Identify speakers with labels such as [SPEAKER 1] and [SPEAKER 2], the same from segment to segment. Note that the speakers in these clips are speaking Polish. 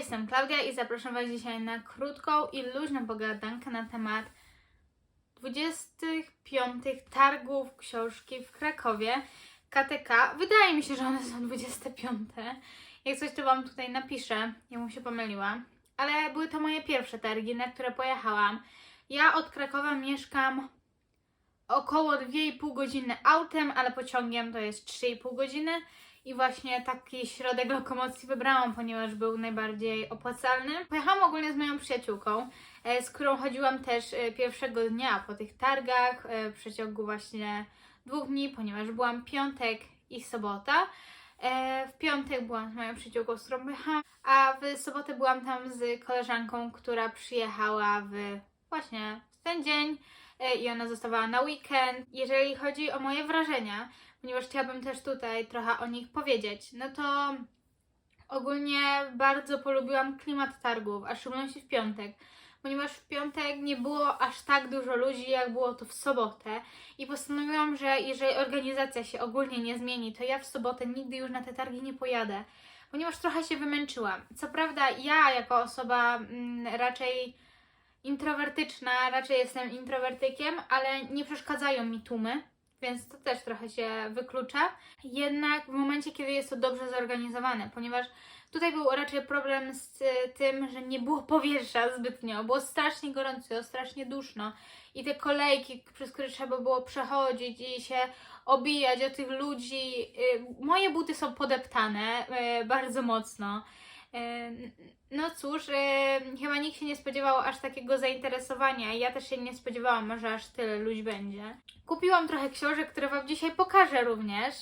[SPEAKER 1] jestem Klaudia i zapraszam Was dzisiaj na krótką i luźną pogadankę na temat 25 targów książki w Krakowie KTK. Wydaje mi się, że one są 25. Jak coś to Wam tutaj napiszę, ja mu się pomyliłam. Ale były to moje pierwsze targi, na które pojechałam. Ja od Krakowa mieszkam około 2,5 godziny autem, ale pociągiem to jest 3,5 godziny. I właśnie taki środek lokomocji wybrałam, ponieważ był najbardziej opłacalny. Pojechałam ogólnie z moją przyjaciółką, e, z którą chodziłam też e, pierwszego dnia po tych targach, e, w przeciągu właśnie dwóch dni, ponieważ byłam piątek i sobota. W piątek byłam z moją przyjaciółką, z którą pojechałam, a w sobotę byłam tam z koleżanką, która przyjechała w właśnie w ten dzień i ona zostawała na weekend. Jeżeli chodzi o moje wrażenia, ponieważ chciałabym też tutaj trochę o nich powiedzieć, no to ogólnie bardzo polubiłam klimat targów, a w szczególności w piątek. Ponieważ w piątek nie było aż tak dużo ludzi, jak było to w sobotę. I postanowiłam, że jeżeli organizacja się ogólnie nie zmieni, to ja w sobotę nigdy już na te targi nie pojadę. Ponieważ trochę się wymęczyłam. Co prawda, ja jako osoba mm, raczej introwertyczna, raczej jestem introwertykiem, ale nie przeszkadzają mi tłumy, więc to też trochę się wyklucza. Jednak w momencie, kiedy jest to dobrze zorganizowane, ponieważ tutaj był raczej problem z tym, że nie było powietrza zbytnio, było strasznie gorąco, strasznie duszno i te kolejki, przez które trzeba było przechodzić i się obijać o tych ludzi. y, Moje buty są podeptane y, bardzo mocno. No cóż, chyba nikt się nie spodziewał aż takiego zainteresowania ja też się nie spodziewałam, że aż tyle ludzi będzie. Kupiłam trochę książek, które Wam dzisiaj pokażę również.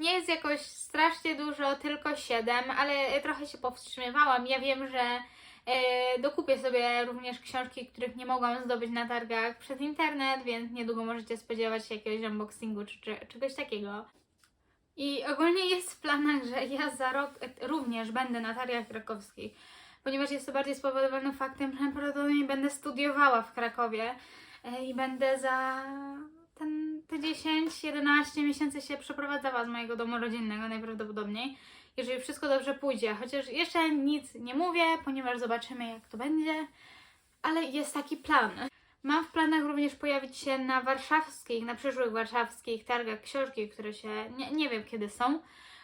[SPEAKER 1] Nie jest jakoś strasznie dużo, tylko 7, ale trochę się powstrzymywałam. Ja wiem, że y, dokupię sobie również książki, których nie mogłam zdobyć na targach przez internet, więc niedługo możecie spodziewać się jakiegoś unboxingu czy, czy czegoś takiego. I ogólnie jest w planach, że ja za rok również będę na targach krakowskich, ponieważ jest to bardziej spowodowane faktem, że prawdopodobnie będę studiowała w Krakowie e, i będę za ten, te 10-11 miesięcy się przeprowadzała z mojego domu rodzinnego najprawdopodobniej, jeżeli wszystko dobrze pójdzie. Chociaż jeszcze nic nie mówię, ponieważ zobaczymy jak to będzie, ale jest taki plan. Mam w planach również pojawić się na warszawskich, na przyszłych warszawskich targach książki, które się nie, nie wiem kiedy są,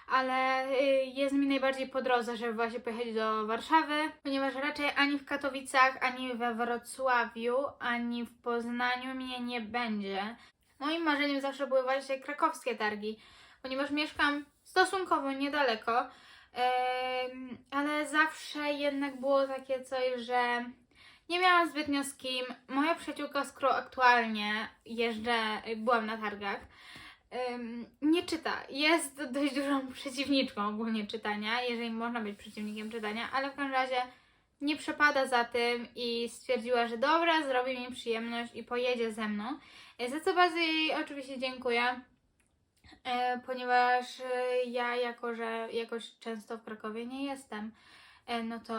[SPEAKER 1] ale y, jest mi najbardziej po drodze, żeby właśnie pojechać do Warszawy, ponieważ raczej ani w Katowicach, ani we Wrocławiu, ani w Poznaniu mnie nie będzie. Moim marzeniem zawsze były właśnie krakowskie targi, ponieważ mieszkam stosunkowo niedaleko, ale zawsze jednak było takie coś, że nie miałam zbytnio z kim. Moja przyjaciółka, z którą aktualnie jeżdżę, byłam na targach, nie czyta. Jest dość dużą przeciwniczką ogólnie czytania, jeżeli można być przeciwnikiem czytania, ale w każdym razie nie przepada za tym i stwierdziła, że dobra, zrobi mi przyjemność i pojedzie ze mną. E, Za co bardzo jej oczywiście dziękuję. E, ponieważ e, ja, jako że jakoś często w Krakowie nie jestem, no to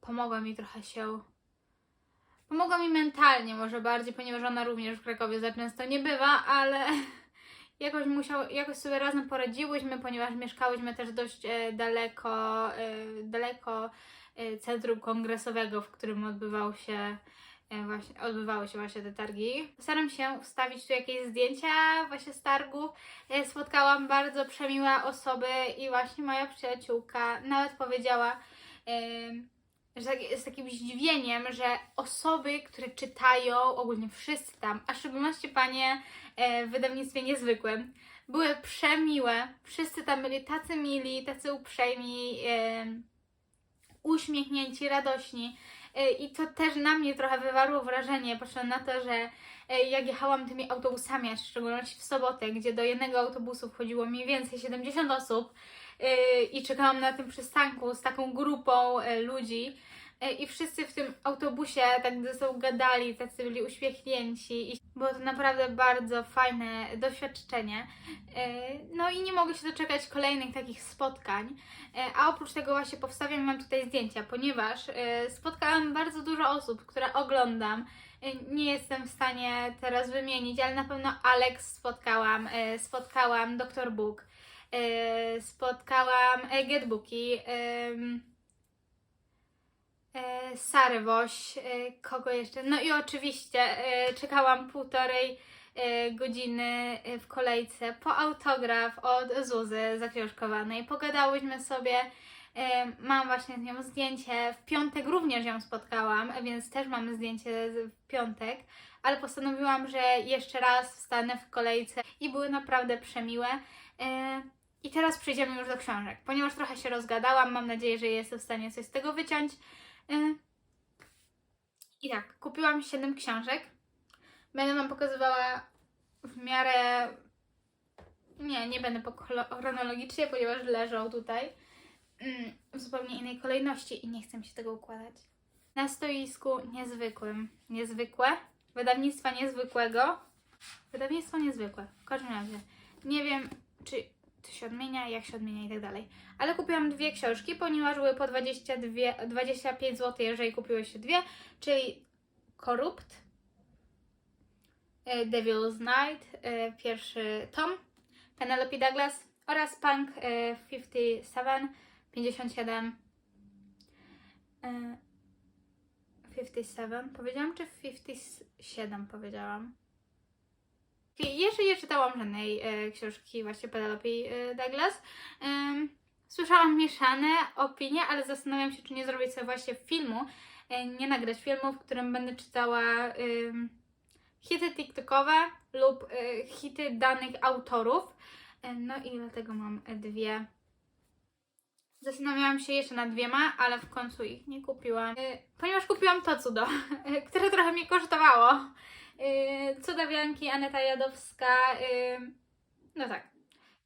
[SPEAKER 1] pomogła mi trochę się. Pomogła mi mentalnie, może bardziej, ponieważ ona również w Krakowie za często nie bywa, ale jakoś, musiał, jakoś sobie razem poradziłyśmy, ponieważ mieszkałyśmy też dość e, daleko, e, daleko e, centrum kongresowego, w którym odbywał się e, właśnie, odbywały się właśnie te targi. Staram się wstawić tu jakieś zdjęcia właśnie z targów. E, Spotkałam bardzo przemiłe osoby i właśnie moja przyjaciółka nawet powiedziała, em, że tak- z takim zdziwieniem, że osoby, które czytają, ogólnie wszyscy tam, a w szczególności panie e, w wydawnictwie niezwykłym, były przemiłe. Wszyscy tam byli tacy mili, tacy uprzejmi, uśmiechnięci, radośni. E, I to też na mnie trochę wywarło wrażenie, patrząc na to, że e, jak jechałam tymi autobusami, a w szczególności w sobotę, gdzie do jednego autobusu wchodziło mniej więcej 70 osób e, i czekałam na tym przystanku z taką grupą ludzi i wszyscy w tym autobusie tak ze sobą gadali, tacy byli uśmiechnięci i było to naprawdę bardzo fajne doświadczenie. E, No i nie mogę się doczekać kolejnych takich spotkań. E, A oprócz tego właśnie powstawiam Wam tutaj zdjęcia, ponieważ e, spotkałam bardzo dużo osób, które oglądam. E, Nie jestem w stanie teraz wymienić, ale na pewno Alex spotkałam, e, spotkałam Dr. Book, e, spotkałam e, Getbooki, e, Sarę Woś, e, kogo jeszcze? No i oczywiście e, czekałam półtorej e, godziny w kolejce po autograf od Zuzy zaksiążkowanej. Pogadałyśmy sobie, mam właśnie z nią zdjęcie, w piątek również ją spotkałam, więc też mamy zdjęcie w piątek, ale postanowiłam, że jeszcze raz wstanę w kolejce i były naprawdę przemiłe. I teraz przejdziemy już do książek, ponieważ trochę się rozgadałam, mam nadzieję, że jestem w stanie coś z tego wyciąć. E, I tak, kupiłam 7 książek. Będę Wam pokazywała w miarę. Nie, nie będę chronologicznie, ponieważ leżą tutaj mm, w zupełnie innej kolejności i nie chcę się tego układać. Na stoisku niezwykłym. Niezwykłe. Wydawnictwa niezwykłego. Wydawnictwo niezwykłe. W każdym razie. Nie wiem, czy to się odmienia, jak się odmienia i tak dalej. Ale kupiłam dwie książki, ponieważ były po 22, 25 zł, jeżeli kupiły się dwie, czyli Corrupt, e, Devil's Night, e, pierwszy tom, Penelope Douglas oraz Punk e, 57, 57, e, 57 powiedziałam, czy 57 powiedziałam? Jeszcze nie czytałam żadnej e, książki właśnie Penelope e, Douglas. Em, słyszałam mieszane opinie, ale zastanawiam się, czy nie zrobić sobie właśnie filmu, e, nie nagrać filmu, w którym będę czytała em, hity TikTokowe lub e, hity danych autorów. E, no i dlatego mam e, dwie. Zastanawiałam się jeszcze nad dwiema, ale w końcu ich nie kupiłam, e, ponieważ kupiłam to cudo, e, które trochę mnie kosztowało. Yy, Cuda Wianki, Aneta Jadowska. Yy, no tak.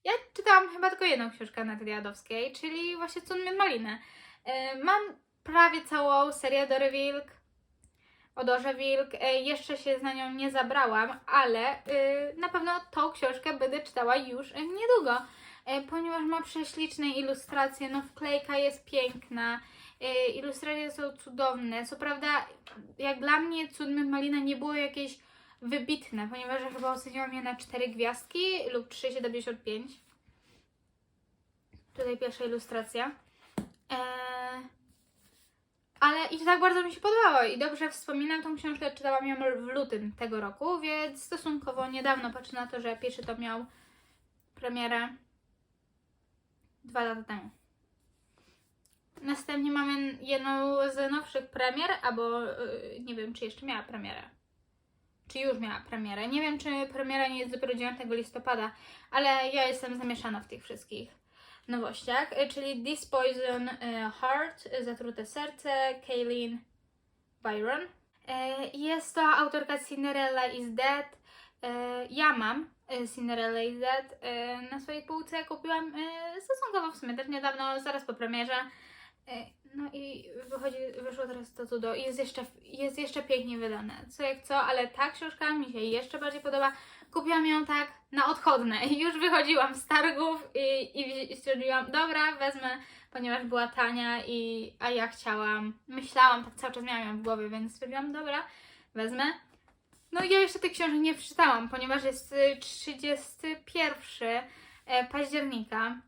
[SPEAKER 1] Ja czytałam chyba tylko jedną książkę Anety Jadowskiej, czyli właśnie Cudny Maliny. Yy, mam prawie całą serię Dory Wilk, o Dorze Wilk. Jeszcze się za nią nie zabrałam, ale na pewno tą książkę będę czytała już niedługo, ponieważ ma prześliczne ilustracje, no wklejka jest piękna. Ilustracje są cudowne. Co prawda, jak dla mnie Cudny Malina nie było jakieś wybitne, ponieważ ja chyba oceniłam je na 4 gwiazdki lub 3,75. Tutaj pierwsza ilustracja. Eee, ale i tak bardzo mi się podobało i dobrze wspominam tą książkę, czytałam ją w lutym tego roku, więc stosunkowo niedawno patrzę na to, że pierwszy to miał premierę dwa lata temu. Następnie mamy jedną z nowszych premier, albo yy, nie wiem, czy jeszcze miała premierę. Czy już miała premierę. Nie wiem, czy premiera nie jest dopiero 9 listopada, ale ja jestem zamieszana w tych wszystkich nowościach. Y, Czyli This Poison y, Heart, y, Zatrute Serce, Kaylin Byron. Jest to autorka Cinderella is Dead. Ja mam Cinderella is Dead na swojej półce. Kupiłam stosunkowo w sumie też niedawno, zaraz po premierze. No i wychodzi, wyszło teraz to cudo i jest jeszcze, jest jeszcze pięknie wydane. Co jak co, ale ta książka mi się jeszcze bardziej podoba. Kupiłam ją tak na odchodne. Już wychodziłam z targów i, i, i stwierdziłam, dobra, wezmę, ponieważ była tania i a ja chciałam, myślałam, tak cały czas miałam ją w głowie, więc stwierdziłam, dobra, wezmę. No i ja jeszcze tych książek nie przeczytałam, ponieważ jest y, 31 e, października.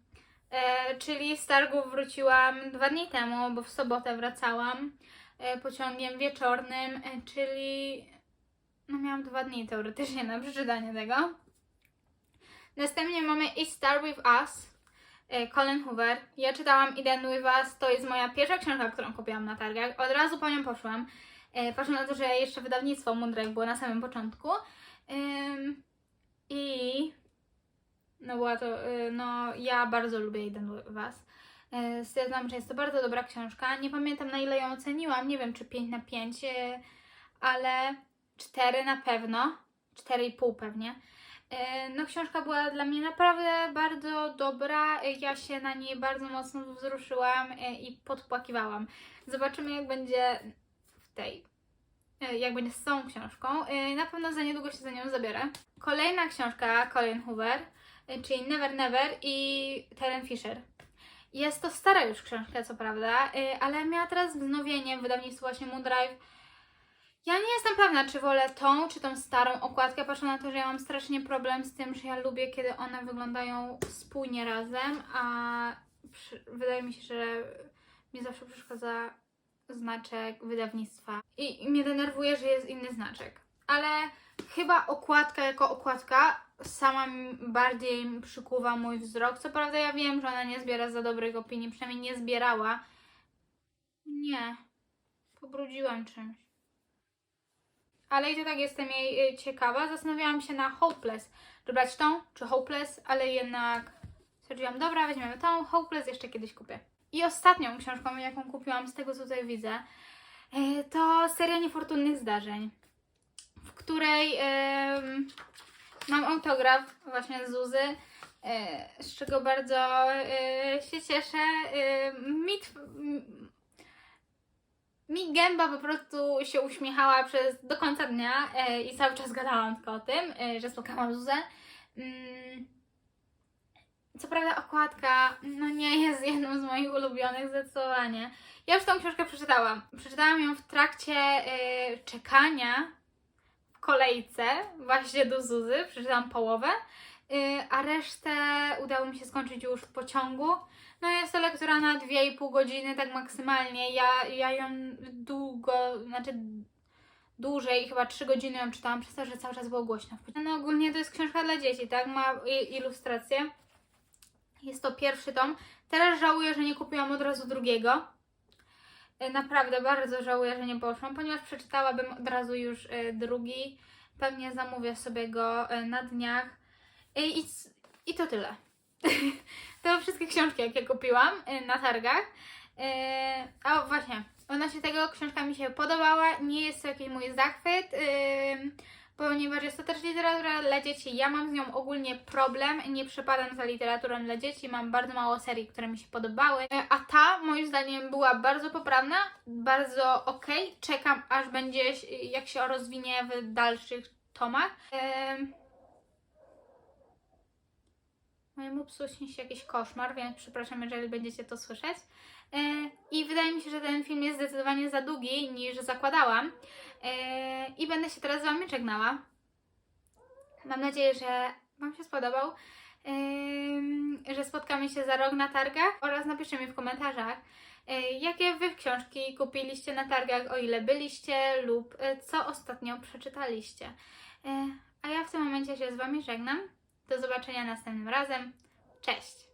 [SPEAKER 1] E, czyli z targów wróciłam dwa dni temu, bo w sobotę wracałam e, pociągiem wieczornym, e, czyli no miałam dwa dni teoretycznie na przeczytanie tego. Następnie mamy It Start With Us, Colin Hoover. Ja czytałam End With Us, to jest moja pierwsza książka, którą kupiłam na targach. Od razu po nią poszłam, patrząc na to, że jeszcze wydawnictwo Moondrake było na samym początku. Ym, I no była to, y, no ja bardzo lubię jeden was. Y, Stwierdzam, że jest to bardzo dobra książka. Nie pamiętam na ile ją oceniłam, nie wiem czy 5 na 5, y, ale 4 na pewno, 4,5 pewnie. No książka była dla mnie naprawdę bardzo dobra, ja się na niej bardzo mocno wzruszyłam i podpłakiwałam. Zobaczymy jak będzie w tej jak będzie z tą książką. Na pewno za niedługo się za nią zabiorę. Kolejna książka Colin Hoover, czyli Never Never i Terence Fisher. Jest to stara już książka, co prawda, y, ale miała teraz wznowienie w wydawnictwie właśnie Moondrive. Ja nie jestem pewna, czy wolę tą, czy tą starą okładkę, patrząc na to, że ja mam strasznie problem z tym, że ja lubię, kiedy one wyglądają spójnie razem, a przy, wydaje mi się, że mi zawsze przeszkadza znaczek wydawnictwa. I, I mnie denerwuje, że jest inny znaczek. Ale chyba okładka jako okładka sama bardziej przykuwa mój wzrok. Co prawda ja wiem, że ona nie zbiera za dobrych opinii, przynajmniej nie zbierała. Nie. Pobrudziłam czymś. Ale i to tak jestem jej y, ciekawa. Zastanawiałam się na Hopeless. Czy brać tą, czy Hopeless, ale jednak stwierdziłam, dobra, weźmiemy tą, Hopeless jeszcze kiedyś kupię. I ostatnią książką, jaką kupiłam z tego, co tutaj widzę, y, to seria niefortunnych zdarzeń, której mam autograf właśnie z Zuzy, y, z czego bardzo y, się cieszę. Y, mi, mi gęba po prostu się uśmiechała przez do końca dnia e, i cały czas gadałam tylko o tym, e, że spotkałam Zuzę. Mm, co prawda okładka no nie jest jedną z moich ulubionych zdecydowanie. Ja już tą książkę przeczytałam. Przeczytałam ją w trakcie e, czekania kolejce właśnie do Zuzy. Przeczytałam połowę, e, a resztę udało mi się skończyć już w pociągu. No jest to lektura na 2,5 godziny, tak maksymalnie. Ja, ja ją długo, znaczy dłużej, chyba 3 godziny ją czytałam, przez to, że cały czas było głośno. No ogólnie to jest książka dla dzieci, tak? Ma ilustracje. Jest to pierwszy tom. Teraz żałuję, że nie kupiłam od razu drugiego. E, Naprawdę bardzo żałuję, że nie poszłam, ponieważ przeczytałabym od razu już e, drugi. Pewnie zamówię sobie go e, na dniach. I, c- i to tyle. to wszystkie książki, jakie kupiłam na targach. A właśnie, odnośnie tego książka mi się podobała. Nie jest to jakiś mój zachwyt, ponieważ jest to też literatura dla dzieci. Ja mam z nią ogólnie problem. Nie przepadam za literaturą dla dzieci. Mam bardzo mało serii, które mi się podobały. Y, A ta, moim zdaniem, była bardzo poprawna, bardzo okej. Czekam, aż będzie, jak się rozwinie w dalszych tomach. Ym, Mojemu psu śni się jakiś koszmar, więc przepraszam, jeżeli będziecie to słyszeć. E, I wydaje mi się, że ten film jest zdecydowanie za długi niż zakładałam. E, I będę się teraz z Wami żegnała. Mam nadzieję, że Wam się spodobał. Ym, że spotkamy się za rok na targach oraz napiszcie mi w komentarzach, e, jakie Wy książki kupiliście na targach, o ile byliście lub e, co ostatnio przeczytaliście. E, A ja w tym momencie się z Wami żegnam. Do zobaczenia następnym razem. Cześć!